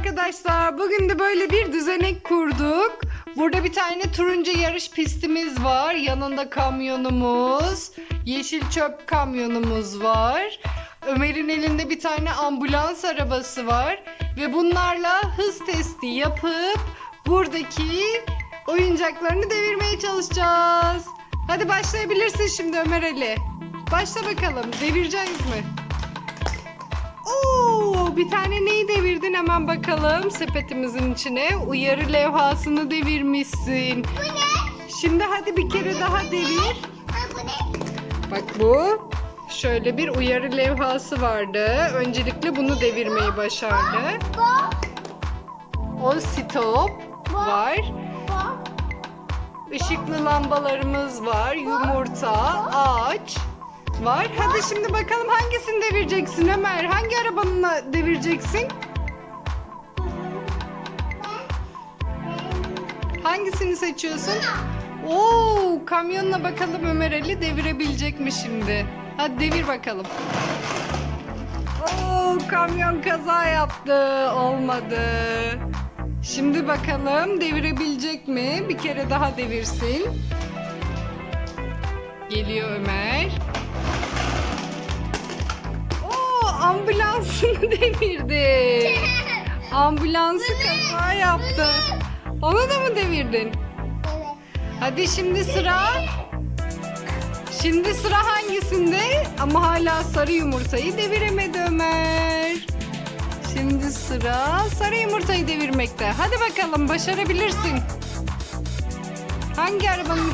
arkadaşlar. Bugün de böyle bir düzenek kurduk. Burada bir tane turuncu yarış pistimiz var. Yanında kamyonumuz, yeşil çöp kamyonumuz var. Ömer'in elinde bir tane ambulans arabası var. Ve bunlarla hız testi yapıp buradaki oyuncaklarını devirmeye çalışacağız. Hadi başlayabilirsin şimdi Ömer Ali. Başla bakalım. Devireceğiz mi? Oo, bir tane hemen bakalım sepetimizin içine. Uyarı levhasını devirmişsin. Bu ne? Şimdi hadi bir kere daha devir. Ha, bu ne? Bak bu şöyle bir uyarı levhası vardı. Öncelikle bunu devirmeyi başardı. Bu. O stop var. Bu. Işıklı lambalarımız var. Yumurta, ağaç var. Hadi şimdi bakalım hangisini devireceksin Ömer? Hangi arabanı devireceksin? Hangisini seçiyorsun? Oo, kamyonla bakalım Ömer Ali devirebilecek mi şimdi? Hadi devir bakalım. Oo, kamyon kaza yaptı. Olmadı. Şimdi bakalım devirebilecek mi? Bir kere daha devirsin. Geliyor Ömer. Oo, ambulansını devirdi. Ambulansı kaza yaptı. Onu da mı devirdin? Evet. Hadi şimdi sıra. Şimdi sıra hangisinde? Ama hala sarı yumurtayı deviremedi Ömer. Şimdi sıra sarı yumurtayı devirmekte. Hadi bakalım başarabilirsin. Hangi arabanın?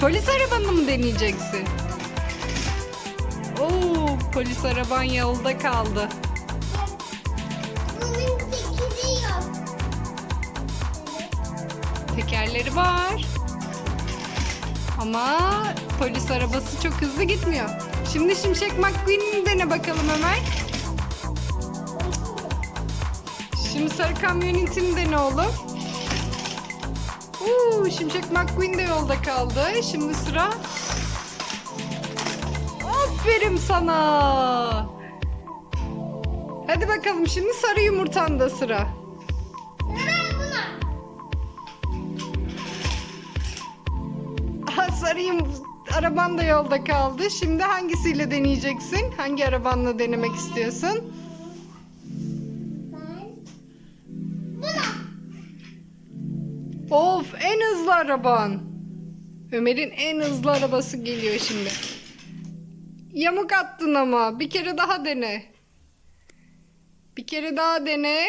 Polis arabanı mı deneyeceksin? Oo, polis araban yolda kaldı. Bunun Tekerleri var. Ama polis arabası çok hızlı gitmiyor. Şimdi Şimşek McQueen'i dene bakalım Ömer. Şimdi sarı kamyonetini dene oğlum. Uuu Şimşek McQueen de yolda kaldı. Şimdi sıra... Aferin sana. Hadi bakalım şimdi sarı yumurtanda sıra. Aha, sarıyım. Araban da yolda kaldı. Şimdi hangisiyle deneyeceksin? Hangi arabanla denemek istiyorsun? Ben. Of en hızlı araban. Ömer'in en hızlı arabası geliyor şimdi. Yamuk attın ama. Bir kere daha dene. Bir kere daha dene.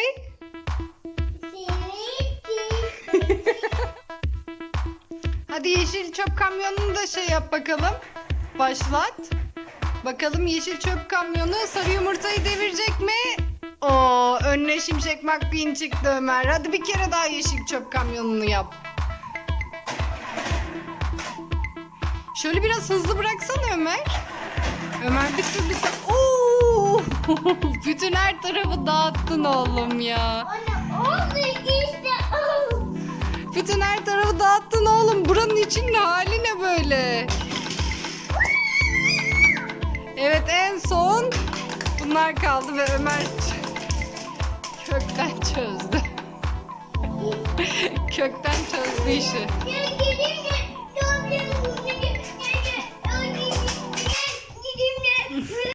Hadi yeşil çöp kamyonunu da şey yap bakalım. Başlat. Bakalım yeşil çöp kamyonu sarı yumurtayı devirecek mi? Oo, önüne şimşek McQueen çıktı Ömer. Hadi bir kere daha yeşil çöp kamyonunu yap. Şöyle biraz hızlı bıraksana Ömer. Ömer bir türlü sen... Oo! Bütün her tarafı dağıttın oğlum ya. Anne oldu işte. Bütün her tarafı dağıttın oğlum. Buranın içinin hali ne böyle? Evet en son bunlar kaldı ve Ömer kökten çözdü. kökten çözdü işi.